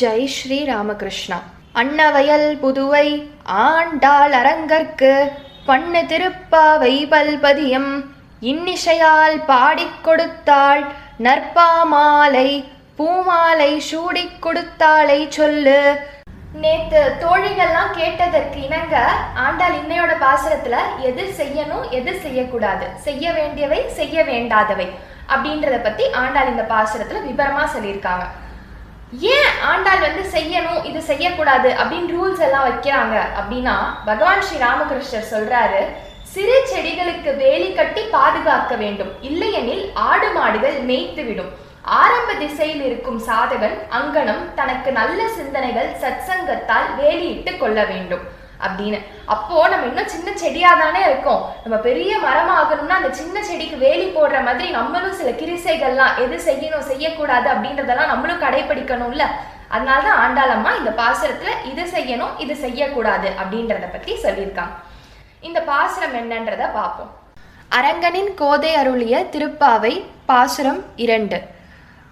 ஜெய் ஸ்ரீ ராமகிருஷ்ணா. அன்னவயல் புதுவை ஆண்டாள் அரங்கற்கு பண்ணு திருப்பாவை பல்பதியம். இன்னிசையால் பாடிக் கொடுத்தாள் நற்பாமாலை பூமாலை சூடிக் கொடுத்தாளை சொல்லு. நேத்து தோழிகள்லாம் கேட்டதற்கு இணங்க ஆண்டாள் இன்னையோட பாசுரத்துல எது செய்யணும் எது செய்யக்கூடாது செய்ய வேண்டியவை செய்ய வேண்டாதவை அப்படின்றத பத்தி ஆண்டாள் இந்த பாசுரத்துல விபரமா சொல்லியிருக்காங்க. ஏன் ஆண்டாள் வந்து செய்யணும் இது செய்யக்கூடாது அப்படின்னு ரூல்ஸ் எல்லாம் வைக்கிறாங்க அப்படின்னா பகவான் ஸ்ரீ ராமகிருஷ்ணர் சொல்றாரு சிறு செடிகளுக்கு வேலி கட்டி பாதுகாக்க வேண்டும். இல்லையெனில் ஆடு மாடுகள் மேய்த்து விடும் ஆரம்ப திசையில் இருக்கும் சாதகன் அங்கனம் தனக்கு நல்ல சிந்தனைகள் சத்சங்கத்தால் வேலியிட்டு கொள்ள வேண்டும். அப்படின்னு. அப்போ நம்ம இன்னும் சின்ன செடியா தானே இருக்கோம். நம்ம பெரிய மரமாகணும்னா அந்த சின்ன செடிக்கு வேலி போடுற மாதிரி நம்மளும் சில கிரிசைகள்லாம் எது செய்யணும் செய்யக்கூடாது அப்படின்றதெல்லாம் நம்மளும் கடைபிடிக்கணும்ல அதனாலதான் ஆண்டாளம்மா இந்த பாசுரத்துல இது செய்யணும் இது செய்யக்கூடாது அப்படின்றத பத்தி சொல்லியிருக்காங்க. இந்த பாசுரம் என்னன்றத பார்ப்போம். அரங்கனின் கோதை அருளிய திருப்பாவை பாசுரம் இரண்டு.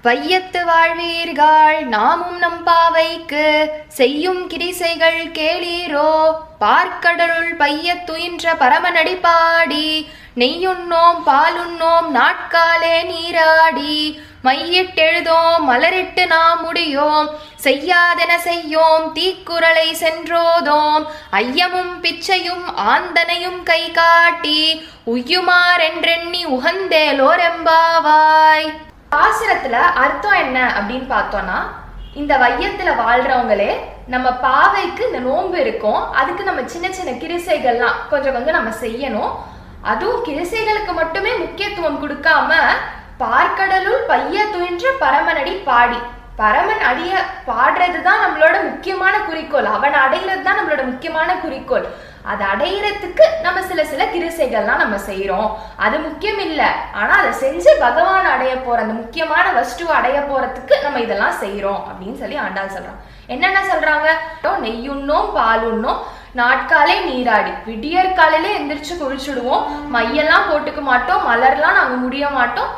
வையத்து வாழ்வீர்கள் நாமும் நம் பாவைக்கு செய்யும் கிரிசைகள் கேளீரோ? பார்க்கடலுள் பையத்துயின்ற துயின்ற நடிப்பாடி நெய்யுண்ணோம் பாலுண்ணோம் நாட்காலே நீராடி மையிட்டெழுதோம் மலரிட்டு நாம் முடியோம் செய்யாதென செய்யோம் தீக்குறளை சென்றோதோம் ஐயமும் பிச்சையும் ஆந்தனையும் கை காட்டி உய்யுமாறென்றெண்ணி உகந்தேலோரெம்பாவாய். பாசுரத்துல அர்த்தம் என்ன அப்படின்னு பார்த்தோம்னா இந்த வையத்துல வாழ்றவங்களே நம்ம பாவைக்கு இந்த நோன்பு இருக்கும். அதுக்கு நம்ம சின்ன சின்ன கிரிசைகள்லாம் கொஞ்சம் கொஞ்சம் நம்ம செய்யணும். அதுவும் கிரிசைகளுக்கு மட்டுமே முக்கியத்துவம் கொடுக்காம பார்க்கடலுள் பைய துயின்ற பரமனடி பாடி பரமன் அடிய பாடுறது தான் நம்மளோட முக்கியமான குறிக்கோள். அவன் அடையிறது தான் நம்மளோட முக்கியமான குறிக்கோள். அதை அடையிறதுக்கு நம்ம சில சில கிருசைகள்லாம் நம்ம செய்கிறோம் அது முக்கியம் இல்லை. ஆனா அதை செஞ்சு பகவான் அடைய போற அந்த முக்கியமான வஸ்துவை அடைய போறதுக்கு நம்ம இதெல்லாம் செய்கிறோம் அப்படின்னு சொல்லி ஆண்டாள் சொல்றான். என்னென்ன சொல்றாங்க? நெய்யுண்ணோம் பாலுண்ணோம். நாட்காலே நீராடி. விடியற் காலையில எந்திரிச்சு குளிச்சுடுவோம். மையெல்லாம் போட்டுக்க மாட்டோம். மலர்லாம் நாங்க முடிய மாட்டோம்.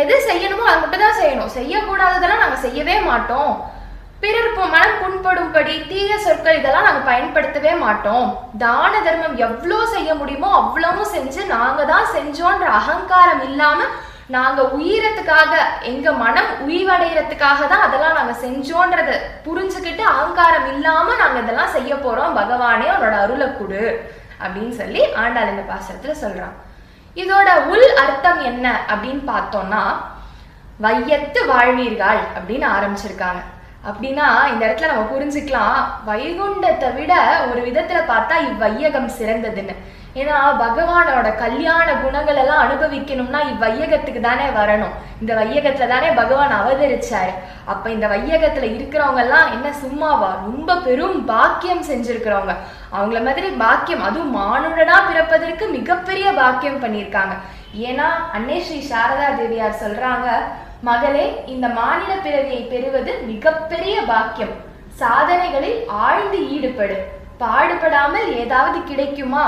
எது செய்யணுமோ அது மட்டும் தான் செய்யணும். செய்யக்கூடாததெல்லாம் நாங்க செய்யவே மாட்டோம். பிறர் மனம் புண்படும்படி தீய சொற்கள் இதெல்லாம் நாங்க பயன்படுத்தவே மாட்டோம். தான தர்மம் எவ்வளோ செய்ய முடியுமோ அவ்வளவும் செஞ்சு நாங்க தான் செஞ்சோன்ற அகங்காரம் இல்லாம நாங்க உயிரத்துக்காக எங்க மனம் உயிவடைகிறதுக்காக தான் அதெல்லாம் நாங்க செஞ்சோன்றத புரிஞ்சுக்கிட்டு அகங்காரம் இல்லாம நாங்க இதெல்லாம் செய்ய போறோம். பகவானே உன்னோட அருளை கொடு. அப்படின்னு சொல்லி ஆண்டாள் இந்த பாசத்துல சொல்றான். இதோட உள் அர்த்தம் என்ன அப்படின்னு பார்த்தோம்னா வையத்து வாழ்வீர்கள் அப்படின்னு ஆரம்பிச்சிருக்காங்க. அப்படின்னா இந்த இடத்துல நம்ம புரிஞ்சுக்கலாம். வைகுண்டத்தை விட ஒரு விதத்துல பார்த்தா இவ்வையகம் சிறந்ததுன்னு. ஏன்னா பகவானோட கல்யாண குணங்கள் எல்லாம் அனுபவிக்கணும்னா இவ்வையகத்துக்கு தானே வரணும். இந்த வையகத்துல தானே பகவான் அவதரிச்சாரு. அப்ப இந்த வையகத்துல இருக்கிறவங்க எல்லாம் என்ன சும்மாவா? ரொம்ப பெரும் பாக்கியம் செஞ்சிருக்கிறவங்க. அவங்கள மாதிரி பாக்கியம் அதுவும் மானுடனா பிறப்பதற்கு மிகப்பெரிய பாக்கியம் பண்ணியிருக்காங்க. ஏன்னா அன்னை ஸ்ரீ சாரதா தேவியார் சொல்றாங்க மகளே இந்த மாநில பிறவியை பெறுவது மிகப்பெரிய பாக்கியம். சாதனைகளில் ஆழ்ந்து ஈடுபடு. பாடுபடாமல் ஏதாவது கிடைக்குமா?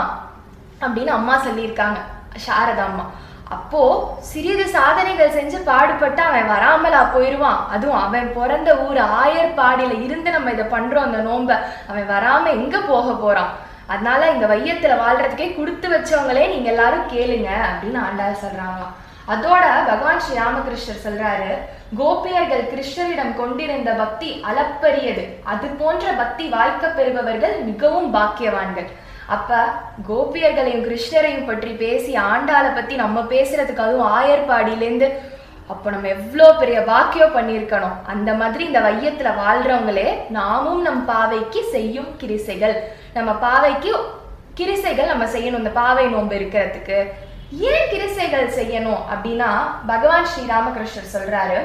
அப்படின்னு அம்மா சொல்லியிருக்காங்க சாரதா அம்மா. அப்போ சிறிது சாதனைகள் செஞ்சு பாடுபட்டு அவன் வராமலா போயிடுவான் அதுவும் அவன் பிறந்த ஊர் ஆயர்பாடியில இருந்து நம்ம இதை பண்றோம் அந்த நோம்ப அவன் வராம எங்க போக போறான்? அதனால இந்த வையத்துல வாழ்றதுக்கே கொடுத்து வச்சவங்களே நீங்க எல்லாரும் கேளுங்க அப்படின்னு ஆண்டாள் சொல்றாங்களாம். அதோட பகவான் ஸ்ரீ ராமகிருஷ்ணர் சொல்றாரு கோபியர்கள் கிருஷ்ணரிடம் கொண்டிருந்த பக்தி அளப்பரியது. அது போன்ற பக்தி வாய்க்க பெறுபவர்கள் மிகவும் பாக்கியவான்கள். அப்ப கோபியர்களையும் கிருஷ்ணரையும் பற்றி பேசி ஆண்டாளை பத்தி நம்ம பேசுறதுக்கு அதுவும் ஆயர்பாடியிலேருந்து அப்போ நம்ம எவ்வளோ பெரிய வாக்கியம் பண்ணியிருக்கணும். அந்த மாதிரி இந்த வையத்துல வாழ்றவங்களே நாமும் நம் பாவைக்கு செய்யும் கிரிசைகள். நம்ம பாவைக்கு கிரிசைகள் நம்ம செய்யணும். இந்த பாவை நோன்பு இருக்கிறதுக்கு. ஏன் கிரிசைகள் செய்யணும் அப்படின்னா பகவான் ஸ்ரீ ராமகிருஷ்ணர் சொல்றாரு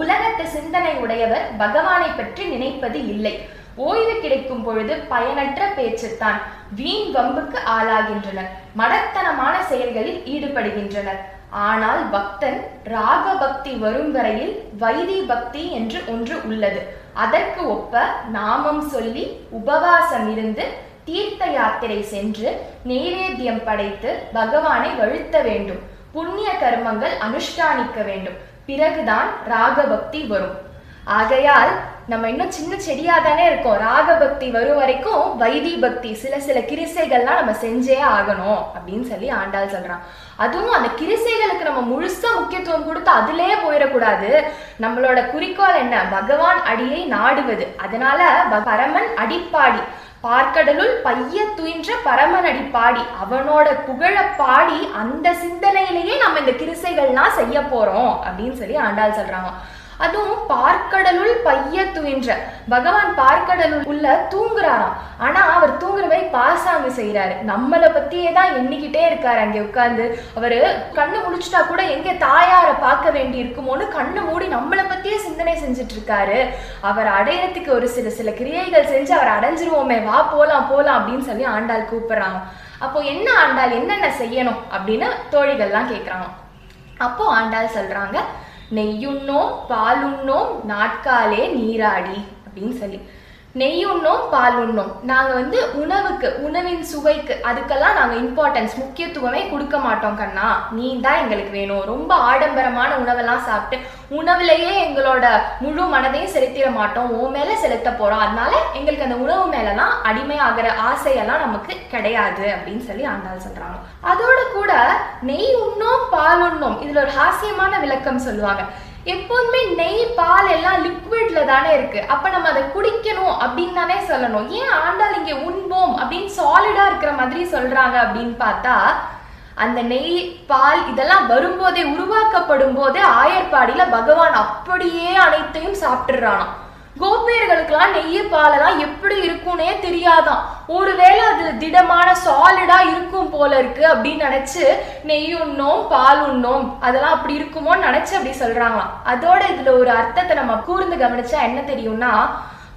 உலகத்து சிந்தனை உடையவர் பகவானை பற்றி நினைப்பது இல்லை. ஓய்வு கிடைக்கும் பொழுது பயனற்ற பேச்சுத்தான். வீண் வம்புக்கு ஆளாகின்றனர். மடத்தனமான செயல்களில் ஈடுபடுகின்றனர். ஆனால் பக்தன் ராக பக்தி வரும் வரையில் வைதி பக்தி என்று ஒன்று உள்ளது. அதற்கு ஒப்ப நாமம் சொல்லி உபவாசம் இருந்து தீர்த்த யாத்திரை சென்று நெய்வேத்தியம் படைத்து பகவானை வழுத்த வேண்டும். புண்ணிய கர்மங்கள் அனுஷ்டானிக்க வேண்டும். பிறகுதான் ராகபக்தி வரும். ஆகையால் நம்ம இன்னும் சின்ன செடியா தானே இருக்கோம். ராக பக்தி வரும் வரைக்கும் வைதி பக்தி சில சில கிரிசைகள்லாம் நம்ம செஞ்சே ஆகணும் அப்படின்னு சொல்லி ஆண்டாள் சொல்றான். அதுவும் அந்த கிரிசைகளுக்கு நம்ம முழுசா முக்கியத்துவம் கொடுத்து அதிலே போயிடக்கூடாது. நம்மளோட குறிக்கோள் என்ன? பகவான் அடியை நாடுவது. அதனால பரமன் அடிப்பாடி. பார்க்கடலுள் பைய துயின்ற பரமனடி பாடி அவனோட புகழ பாடி அந்த சிந்தனையிலேயே நம்ம இந்த கிருசைகள்லாம் செய்ய போறோம் அப்படின்னு சொல்லி ஆண்டாள் சொல்றாங்க. அதுவும் பார்க்கடலுள் பைய துயின்ற பகவான் பார்க்கடலுள் உள்ள தூங்குறாராம். ஆனா அவர் தூங்குறவை மாதிரி பாசாங்கு செய்யறாரு நம்மளை பத்தியே தான் எண்ணிக்கிட்டே இருக்காரு அங்க உட்கார்ந்து. அவரு கண்ணு முடிச்சுட்டா கூட எங்க தாயாரை பார்க்க வேண்டி இருக்குமோன்னு கண்ணு மூடி நம்மளை பத்தியே சிந்தனை செஞ்சுட்டு இருக்காரு அவர் அடையறதுக்கு ஒரு சில சில கிரியைகள் செஞ்சு அவர் அடைஞ்சிருவோமே வா போலாம் போலாம் அப்படின்னு சொல்லி ஆண்டாள் கூப்பிடுறாங்க அப்போ என்ன ஆண்டாள் என்னென்ன செய்யணும் அப்படின்னு தோழிகள்லாம் கேட்குறாங்க அப்போ ஆண்டாள் சொல்றாங்க நெய்யுண்ணோம் பாலுண்ணோம் நாட்காலே நீராடி அப்படின்னு சொல்லி. நெய் உண்ணோம் பால் உண்ணோம். நாங்க வந்து உணவுக்கு உணவின் சுவைக்கு அதுக்கெல்லாம் நாங்க இம்பார்ட்டன்ஸ் முக்கியத்துவமே கொடுக்க மாட்டோம் கண்ணா. நீ தான் எங்களுக்கு வேணும். ரொம்ப ஆடம்பரமான உணவெல்லாம் சாப்பிட்டு உணவுலயே எங்களோட முழு மனதையும் செலுத்திட மாட்டோம். உன் மேல செலுத்த போறோம். அதனால எங்களுக்கு அந்த உணவு மேலலாம் அடிமையாகிற ஆசையெல்லாம் நமக்கு கிடையாது அப்படின்னு சொல்லி ஆண்டாள் சொல்றாங்க. அதோட கூட நெய் உண்ணோம் பால் உண்ணோம். இதுல ஒரு ஹாசியமான விளக்கம் சொல்லுவாங்க. எப்போதுமே நெய் பால் எல்லாம் லிக்விட்ல தானே இருக்கு. அப்ப நம்ம அதை குடிக்கணும் அப்படின்னு தானே சொல்லணும். ஏன் ஆண்டால் இங்க உண்போம் அப்படின்னு சாலிடா இருக்கிற மாதிரி சொல்றாங்க அப்படின்னு பார்த்தா அந்த நெய் பால் இதெல்லாம் வரும்போதே உருவாக்கப்படும் போதே ஆயர்பாடியில பகவான் அப்படியே அனைத்தையும் சாப்பிட்டுறானாம் கோபியர்களுக்கெல்லாம் நெய் பாலெல்லாம் எப்படி இருக்கும்னே தெரியாதாம் ஒருவேளை அது திடமான சாலிடா இருக்கும் போல இருக்கு அப்படின்னு நினைச்சு நெய் உண்ணோம் பால் உண்ணோம் அதெல்லாம் அப்படி இருக்குமோன்னு நினைச்சு அப்படி சொல்றாங்களாம். அதோட இதுல ஒரு அர்த்தத்தை நம்ம கூர்ந்து கவனிச்சா என்ன தெரியும்னா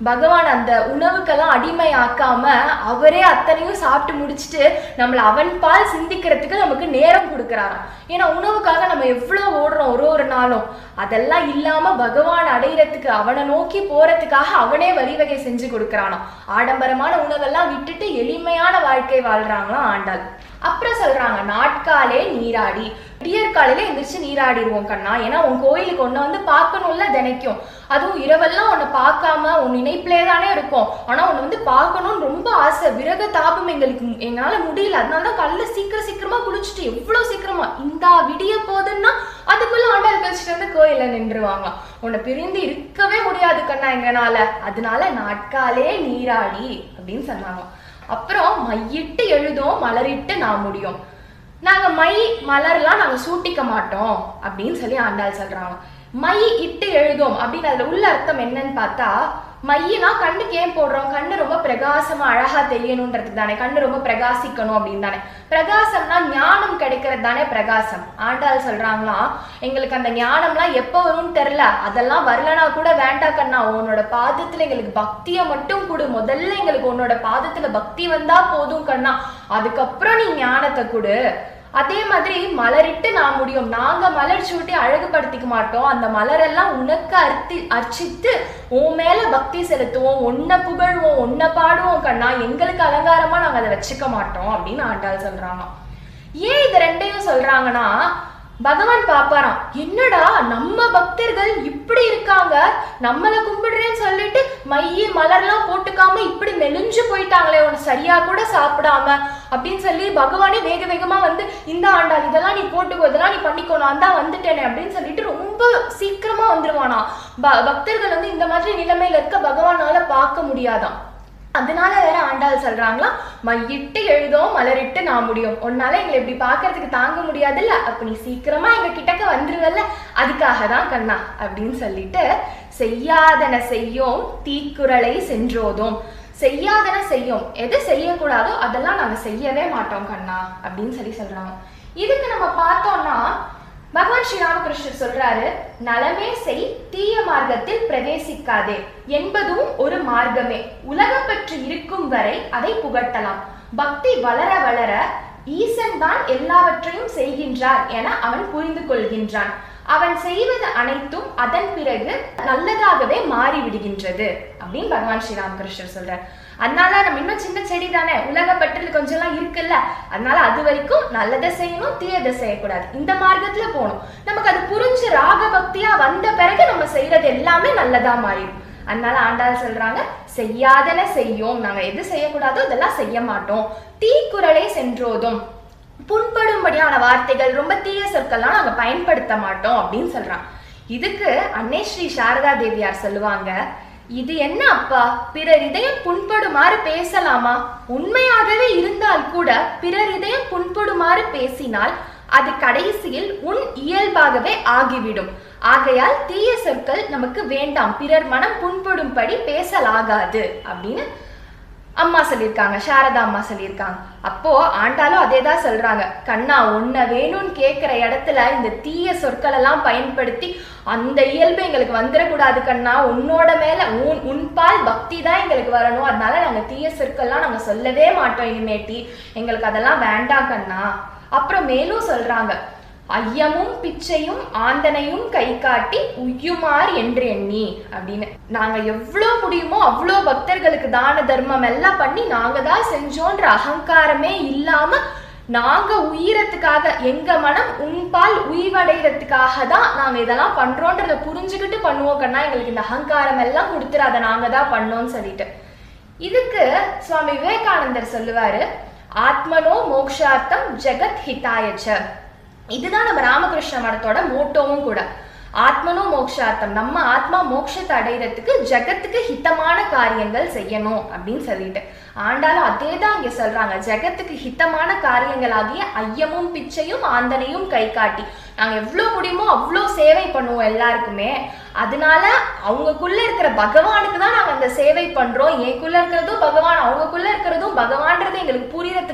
பகவான் அந்த உணவுக்கெல்லாம் அடிமையாக்காம அவரே அத்தனையும் சாப்பிட்டு முடிச்சுட்டு நம்மளை அவன் பால் சிந்திக்கிறதுக்கு நமக்கு நேரம் கொடுக்குறாராம். ஏன்னா உணவுக்காக நம்ம எவ்வளோ ஓடுறோம் ஒரு ஒரு நாளும். அதெல்லாம் இல்லாம பகவான் அடையிறதுக்கு அவனை நோக்கி போறதுக்காக அவனே வழிவகை செஞ்சு கொடுக்குறானாம். ஆடம்பரமான உணவெல்லாம் விட்டுட்டு எளிமையான வாழ்க்கை வாழ்றாங்களாம் ஆண்டாள். அப்புறம் சொல்றாங்க நாட்காலே நீராடி. விடியற் காலையில எந்திரிச்சு நீராடிடுவோம் கண்ணா. ஏன்னா உன் கோயிலுக்கு ஒன்ன வந்து பார்க்கணும்ல தினைக்கும். அதுவும் இரவெல்லாம் உன்னை பார்க்காம உன் நினைப்பிலே தானே இருக்கும். ஆனா உன்னை வந்து பார்க்கணும்னு ரொம்ப ஆசை. விரக தாபம் எங்களுக்கு எங்களால முடியல. அதனால தான் கல்ல சீக்கிரம் சீக்கிரமா குளிச்சுட்டு எவ்வளவு சீக்கிரமா இந்தா விடிய போதுன்னா அதுக்குள்ள ஆண்டாள் கழிச்சிட்டு வந்து கோயில நின்றுவாங்க. உன்னை பிரிந்து இருக்கவே முடியாது கண்ணா எங்கனால. அதனால நாட்காலே நீராடி அப்படின்னு சொன்னாங்க. அப்புறம் மையிட்டு எழுதும் மலரிட்டு நான் முடியும். நாங்க மை மலர்லாம் நாங்க சூட்டிக்க மாட்டோம் அப்படின்னு சொல்லி ஆண்டாள் சொல்றாங்க. மை இட்டு எழுதும் அப்படின்னு அதுல உள்ள அர்த்தம் என்னன்னு பார்த்தா மையினா கண்ணுக்கு ஏன் போடுறோம்? கண்ணு ரொம்ப பிரகாசமா அழகா தெரியணும்ன்றது தானே. கண்ணு ரொம்ப பிரகாசிக்கணும் அப்படின்னு தானே. பிரகாசம்னா ஞானம் கிடைக்கிறது தானே பிரகாசம். ஆண்டாள் சொல்றாங்களாம் எங்களுக்கு அந்த ஞானம்லாம் எப்போ வரும்னு தெரில அதெல்லாம் வரலனா கூட வேண்டாம் கண்ணா உன்னோட பாதத்துல எங்களுக்கு பக்தியை மட்டும் கொடு. முதல்ல எங்களுக்கு உன்னோட பாதத்துல பக்தி வந்தா போதும் கண்ணா. அதுக்கப்புறம் நீ ஞானத்தை கொடு. அதே மாதிரி மலரிட்டு நான் முடியும். நாங்க மலர் சூட்டி அழகுபடுத்திக்க மாட்டோம். அந்த மலரெல்லாம் உனக்கு அர்த்தி அர்ச்சித்து உன் மேல பக்தி செலுத்துவோம். உன்னை புகழ்வோம். உன்னை பாடுவோம் கண்ணா. எங்களுக்கு அலங்காரமா நாங்க அதை வச்சுக்க மாட்டோம் அப்படின்னு ஆண்டாள் சொல்றாங்க. ஏன் இது ரெண்டையும் சொல்றாங்கன்னா பகவான் பாப்பாராம் என்னடா நம்ம பக்தர்கள் இப்படி இருக்காங்க? நம்மளை கும்பிடுறேன்னு சொல்லிட்டு மைய மலர்லாம் போட்டுக்காம இப்படி மெலிஞ்சு போயிட்டாங்களே உனக்கு சரியா கூட சாப்பிடாம அப்படின்னு சொல்லி பகவானே வேக வேகமா வந்து இந்த ஆண்டாள் இதெல்லாம் நீ போட்டுக்கோ இதெல்லாம் நீ பண்ணிக்கோ நான் தான் வந்துட்டேனே அப்படின்னு சொல்லிட்டு ரொம்ப சீக்கிரமா வந்துருவானா ப பக்தர்கள் வந்து இந்த மாதிரி நிலைமையில இருக்க பகவானால பார்க்க முடியாதாம். அதனால வேற ஆண்டாள் சொல்றாங்களாம் மையிட்டு எழுதோம் மலரிட்டு நான் முடியும். உன்னால எங்களை இப்படி பார்க்கறதுக்கு தாங்க முடியாதுல்ல? அப்ப நீ சீக்கிரமா எங்க கிட்டக்க வந்துருவல்ல? அதுக்காக தான் கண்ணா அப்படின்னு சொல்லிட்டு செய்யாதன செய்யும் தீக்குறளை சென்றோதும். செய்யாதன செய்யும் எது செய்யக்கூடாதோ அதெல்லாம் நாங்க செய்யவே மாட்டோம் கண்ணா அப்படின்னு சொல்லி சொல்றாங்க. இதுக்கு நம்ம பார்த்தோம்னா பகவான் ஸ்ரீராமகிருஷ்ணர் சொல்றாரு நலமே செய் தீய மார்க்கத்தில் பிரவேசிக்காதே என்பதும் ஒரு மார்க்கமே. உலகம் பற்றி இருக்கும் வரை அதை புகட்டலாம். பக்தி வளர வளர ஈசன் தான் எல்லாவற்றையும் செய்கின்றார் என அவன் புரிந்து கொள்கின்றான். அவன் செய்வது அனைத்தும் அதன் பிறகு நல்லதாகவே மாறிவிடுகின்றது அப்படின்னு பகவான் ஸ்ரீராமகிருஷ்ணர் சொல்றார். அதனால நம்ம இன்னும் சின்ன செடி தானே? உலக பற்றில் கொஞ்சம்லாம் இருக்குல்ல? அதனால அது வரைக்கும் நல்லதை செய்யணும் தீயதை செய்யக்கூடாது. இந்த மார்க்கத்துல போகணும். நமக்கு அது புரிஞ்சு ராக பக்தியா வந்த பிறகு நம்ம செய்யறது எல்லாமே நல்லதா மாறிடும். அதனால ஆண்டாள் சொல்றாங்க செய்யாதன செய்யும். நாங்க எது செய்யக்கூடாதோ இதெல்லாம் செய்ய மாட்டோம். தீக்குறளை சென்றோதும். புண்படும்படியான வார்த்தைகள் ரொம்ப தீய சொற்கள்லாம் நாங்க பயன்படுத்த மாட்டோம் அப்படின்னு சொல்றான். இதுக்கு அன்னை ஸ்ரீ சாரதா தேவியார் சொல்லுவாங்க இது என்ன அப்பா? பிறர் இதயம் புண்படுமாறு பேசலாமா? உண்மையாகவே இருந்தால் கூட பிறர் இதயம் புண்படுமாறு பேசினால் அது கடைசியில் உன் இயல்பாகவே ஆகிவிடும். ஆகையால் தீய சொற்கள் நமக்கு வேண்டாம். பிறர் மனம் புண்படும்படி பேசலாகாது. அப்படின்னு அம்மா சொல்லியிருக்காங்க சாரதா அம்மா சொல்லியிருக்காங்க. அப்போ ஆண்டாலும் அதே தான் சொல்றாங்க. கண்ணா உன்னை வேணும்னு கேட்குற இடத்துல இந்த தீய சொற்கள் எல்லாம் பயன்படுத்தி அந்த இயல்பு எங்களுக்கு வந்துடக்கூடாது கண்ணா. உன்னோட மேல உன் உன்பால் பக்தி தான் எங்களுக்கு வரணும். அதனால நாங்கள் தீய சொற்கள்லாம் நாங்கள் சொல்லவே மாட்டோம் இனிமேட்டி. எங்களுக்கு அதெல்லாம் வேண்டாம் கண்ணா. அப்புறம் மேலும் சொல்றாங்க. ஐயமும் பிச்சையும் ஆந்தனையும் கை காட்டி உய்யுமார் என்று எண்ணி அப்படின்னு. நாங்க எவ்வளோ முடியுமோ அவ்வளோ பக்தர்களுக்கு தான தர்மம் எல்லாம் பண்ணி நாங்க தான் செஞ்சோன்ற அகங்காரமே இல்லாம நாங்க உயிரத்துக்காக எங்க மனம் உன்பால் உய்வடைகிறதுக்காக தான் நாங்க இதெல்லாம் பண்றோன்றத புரிஞ்சுக்கிட்டு பண்ணுவோம் கண்ணா. எங்களுக்கு இந்த அகங்காரம் எல்லாம் கொடுத்துறாத நாங்க தான் பண்ணோம்னு சொல்லிட்டு. இதுக்கு சுவாமி விவேகானந்தர் சொல்லுவாரு ஆத்மனோ மோக்ஷார்த்தம் ஜெகத் ஹிதாயச்ச. இதுதான் நம்ம ராமகிருஷ்ண மடத்தோட மோட்டோவும் கூட. ஆத்மனோ மோக்ஷார்த்தம். நம்ம ஆத்மா மோட்சத்தை அடைகிறதுக்கு ஜெகத்துக்கு ஹித்தமான காரியங்கள் செய்யணும் அப்படின்னு சொல்லிட்டு. ஆண்டாலும் அதே தான் இங்க சொல்றாங்க. ஜெகத்துக்கு ஹித்தமான காரியங்களாகிய ஐயமும் பிச்சையும் ஆந்தனையும் கை காட்டி. நாங்க எவ்வளவு முடியுமோ அவ்வளோ சேவை பண்ணுவோம் எல்லாருக்குமே. அதனால அவங்கக்குள்ள இருக்கிற பகவானுக்கு தான் நாங்க அந்த சேவை பண்றோம். எனக்குள்ள இருக்கிறதும் பகவான். அவங்கக்குள்ள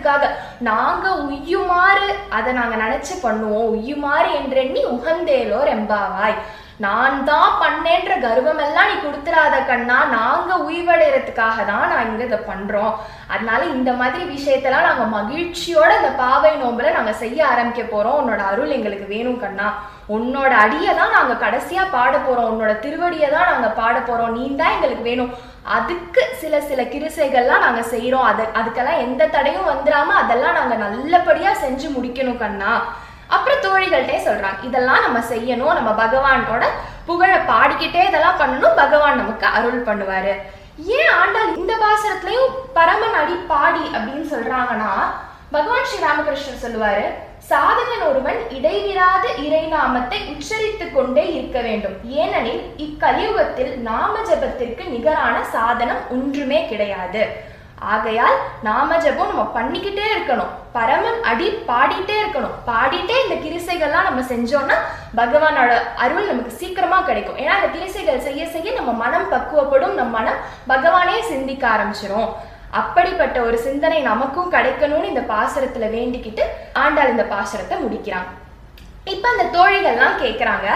அதுக்காக நாங்க உய்யுமாறு அதை நாங்க நினைச்சு பண்ணுவோம். உய்யுமாறு என்றெண்ணி உகந்தேலோர் ரெம்பாவாய் நான் தான் பண்ணேன்ற கர்வம் எல்லாம் நீ கொடுத்துறாத கண்ணா. நாங்க உய்வடைகிறதுக்காக தான் நான் இங்க இதை பண்றோம். அதனால இந்த மாதிரி விஷயத்தெல்லாம் நாங்க மகிழ்ச்சியோட இந்த பாவை நோம்புல நாங்க செய்ய ஆரம்பிக்க போறோம். உன்னோட அருள் எங்களுக்கு வேணும் கண்ணா. உன்னோட அடியை தான் நாங்க கடைசியா பாட போறோம். உன்னோட திருவடியை தான் நாங்க பாட போறோம். நீ தான் எங்களுக்கு வேணும். அதுக்கு சில சில கிருசைகள்லாம் நாங்க செய்யறோம் அது அதுக்கெல்லாம் எந்த தடையும் வந்துடாம அதெல்லாம் நாங்க நல்லபடியா செஞ்சு முடிக்கணும் கண்ணா. அப்புறம் தோழிகள்கிட்டே சொல்றாங்க இதெல்லாம் நம்ம செய்யணும் நம்ம பகவானோட புகழை பாடிக்கிட்டே இதெல்லாம் பண்ணணும் பகவான் நமக்கு அருள் பண்ணுவாரு. ஏன் ஆண்டாள் இந்த பாசனத்திலையும் பரமன் அடி பாடி அப்படின்னு சொல்றாங்கன்னா பகவான் ஸ்ரீ ராமகிருஷ்ணன் சொல்லுவாரு சாதகன் ஒருவன் இடைவிடாத இறைநாமத்தை உச்சரித்து கொண்டே இருக்க வேண்டும். ஏனெனில் இக்கலியுகத்தில் நாம ஜபத்திற்கு நிகரான சாதனம் ஒன்றுமே கிடையாது. ஆகையால் நாம ஜபம் நம்ம பண்ணிக்கிட்டே இருக்கணும். பரமன் அடி பாடிட்டே இருக்கணும். பாடிட்டே இந்த கிரிசைகள்லாம் நம்ம செஞ்சோம்னா பகவானோட அருள் நமக்கு சீக்கிரமா கிடைக்கும். ஏன்னா அந்த கிரிசைகள் செய்ய செய்ய நம்ம மனம் பக்குவப்படும். நம்ம மனம் பகவானே சிந்திக்க ஆரம்பிச்சிடும் அப்படிப்பட்ட ஒரு சிந்தனை நமக்கும் கிடைக்கணும்னு இந்த பாசுரத்துல வேண்டிக்கிட்டு ஆண்டாள் இந்த பாசுரத்தை முடிக்கிறாங்க இப்ப அந்த தோழிகள்லாம் கேக்குறாங்க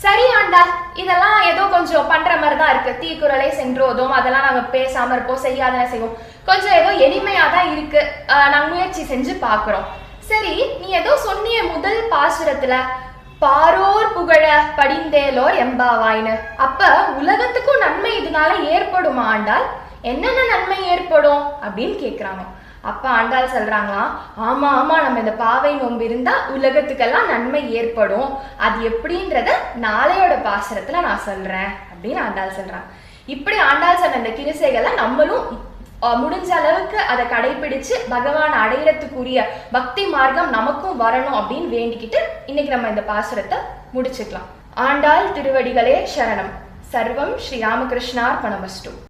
சரி ஆண்டாள். இதெல்லாம் ஏதோ கொஞ்சம் பண்ற மாதிரி தான் இருக்கு. தீக்குறளை சென்றோதும் அதெல்லாம் நாங்க பேசாம இருப்போம் செய்யாதன செய்வோம். கொஞ்சம் ஏதோ எளிமையா தான் இருக்கு நாங்க முயற்சி செஞ்சு பாக்குறோம். சரி நீ ஏதோ சொன்னிய முதல் பாசுரத்துல பாரோர் புகழ படிந்தேலோர் எம்பாவாய்னு. அப்ப உலகத்துக்கும் நன்மை இதனால ஏற்படுமா ஆண்டால் என்னென்ன நன்மை ஏற்படும் அப்படின்னு கேக்குறாங்க. அப்பா ஆண்டாள் சொல்றாங்களாம் ஆமா ஆமா நம்ம இந்த பாவை நோன்பு இருந்தா உலகத்துக்கெல்லாம் நன்மை ஏற்படும். அது எப்படின்றத நாளையோட பாசனத்துல நான் சொல்றேன் அப்படின்னு ஆண்டாள் சொல்றான் இப்படி ஆண்டாள் சொன்ன இந்த கிருசைகளை நம்மளும் அஹ், முடிஞ்ச அளவுக்கு அதை கடைபிடிச்சு பகவான் அடையிறதுக்குரிய பக்தி மார்க்கம் நமக்கும் வரணும் அப்படின்னு வேண்டிக்கிட்டு இன்னைக்கு நம்ம இந்த பாசுரத்தை முடிச்சுக்கலாம். ஆண்டாள் திருவடிகளே சரணம். சர்வம் ஸ்ரீ ராமகிருஷ்ணார்பணமஸ்டு